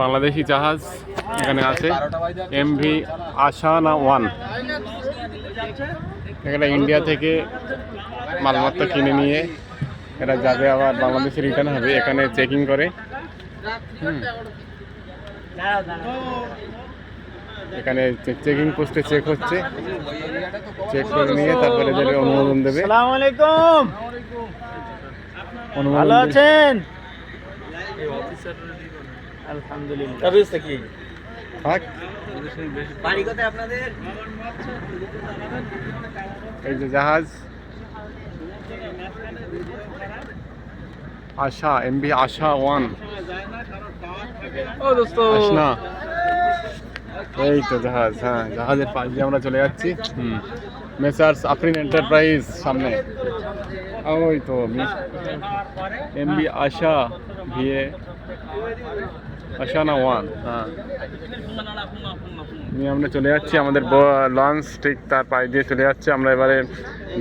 বাংলাদেশি জাহাজ এখানে আছে। এমভি আশানা ওয়ান এখানে ইন্ডিয়া থেকে মালমাত্রা কিনে নিয়ে এরা যাবে আবার বাংলাদেশে রিটার্ন হবে এখানে চেকিং করে। এখানে চেকিং পোস্টে চেক হচ্ছে। চেক করে নিয়ে তারপরে অনুমোদন দেবে। আসসালামু আলাইকুম। ভালো আছেন? আলহামদুলিল্লাহ। থাক। বাড়ি কোথায় আপনাদের? এই যে জাহাজ। আশা এমবি আশা ওয়ান। ও দোস্ত। আসনা এই তো জাহাজ হ্যাঁ জাহাজের পাশ দিয়ে আমরা চলে যাচ্ছি। হুম। মেসার্স আফরিন এন্টারপ্রাইজ সামনে। ওই তো এমবি আশা ভিএ আশানা ওয়ান হ্যাঁ। নিয়ে আমরা চলে যাচ্ছি, আমাদের লঞ্চ ঠিক তার পাশ দিয়ে চলে যাচ্ছে। আমরা এবারে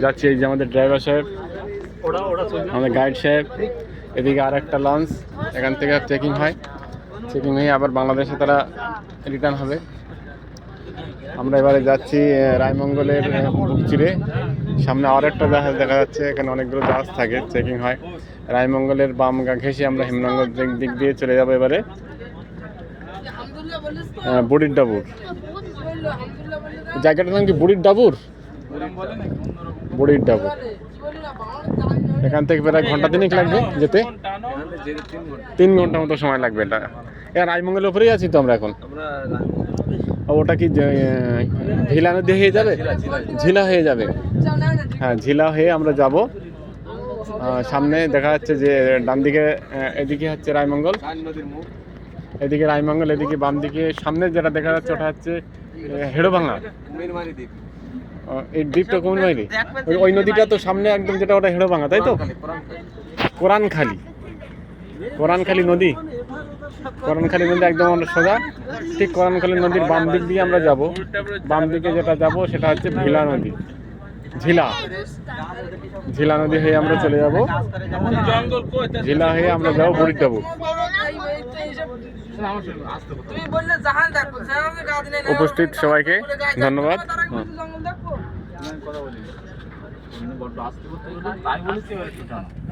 যাচ্ছি এই যে আমাদের ড্রাইভার সাহেব, আমাদের গাইড সাহেব। এদিকে আর একটা লঞ্চ এখান থেকে চেকিং হয়। চেকিং হয়ে আবার বাংলাদেশে তারা রিটার্ন হবে। আমরা এবারে যাচ্ছি রায়মঙ্গলের আহ, বুক চিরে। সামনে আর একটা জাহাজ দেখা যাচ্ছে এখানে অনেকগুলো জাহাজ থাকে চেকিং হয়। রায়মঙ্গলের বাম গা ঘেঁষে আমরা হিমনগর দিক- দিয়ে চলে যাব এবারে। বুড়ির ডাবুর। জায়গাটার নাম কি বুড়ির ডাবুর? বুড়ির ডাবুর। এখান থেকে প্রায় ঘণ্টা তিনেক লাগবে যেতে? তিন ঘণ্টা মতো সময় লাগবে এটা। রায়মঙ্গলের উপরেই আছি তো আমরা এখন। ওটা কি ভিলা নদী হয়ে যাবে? ঝিলা হয়ে যাবে। হ্যাঁ ঝিলা হয়ে আমরা যাব। সামনে দেখা যাচ্ছে যে, ডান দিকে এদিকে হচ্ছে রায়মঙ্গল। এদিকে রায়মঙ্গল, এদিকে বাম দিকে। সামনে যেটা দেখা যাচ্ছে, ওটা হচ্ছে হেড়োভাঙা এই দ্বীপটা কুমিরমারি ওই নদীটা তো সামনে একদম যেটা ওটা হেড়োভাঙা তাই তো? কোরআনখালি কোরআনখালি নদী। কোরআনখালি নদী একদম আমরা সোজা। ঠিক করণখালী নদীর বাম দিক দিয়ে আমরা যাব। বাম দিকে যেটা যাব সেটা হচ্ছে ভিলা নদী। ঝিলা। ঝিলা নদী হয়ে আমরা চলে যাব। ঝিলা হয়ে আমরা যাব না। উপস্থিত সবাইকে, ধন্যবাদ। বলেছি